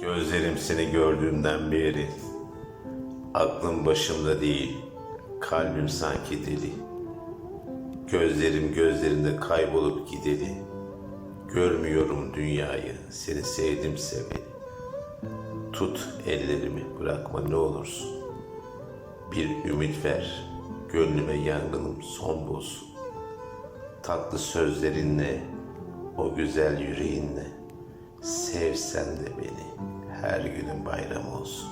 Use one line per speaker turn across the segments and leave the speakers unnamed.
Gözlerim seni gördüğümden beri Aklım başımda değil Kalbim sanki deli. Gözlerim gözlerinde kaybolup gideli. Görmüyorum dünyayı Seni sevdim seveli. Tut ellerimi bırakma ne olursun. Bir ümit ver Gönlüme yangınım son bulsun. Tatlı sözlerinle O güzel yüreğinle Sevsen de beni Her günün bayram olsun.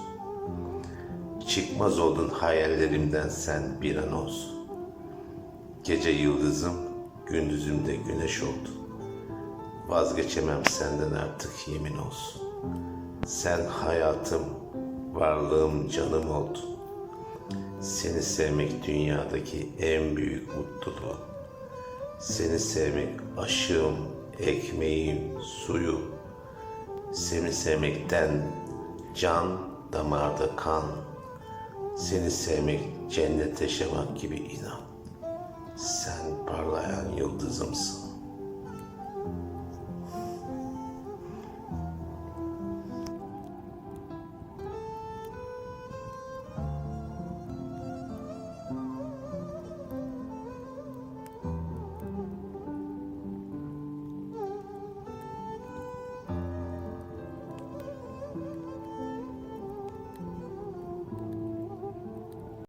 Çıkmaz oldun hayallerimden sen bir an olsun. Gece yıldızım Gündüzümde güneş oldun Vazgeçemem senden artık yemin olsun. Sen hayatım Varlığım canım oldun Seni sevmek dünyadaki en büyük mutluluğum. Seni sevmek aşığım, ekmeğim, suyum. Seni sevmekten can damarda kan. Seni sevmek cennet yaşamak gibi inan. Sen parlayan yıldızımsın.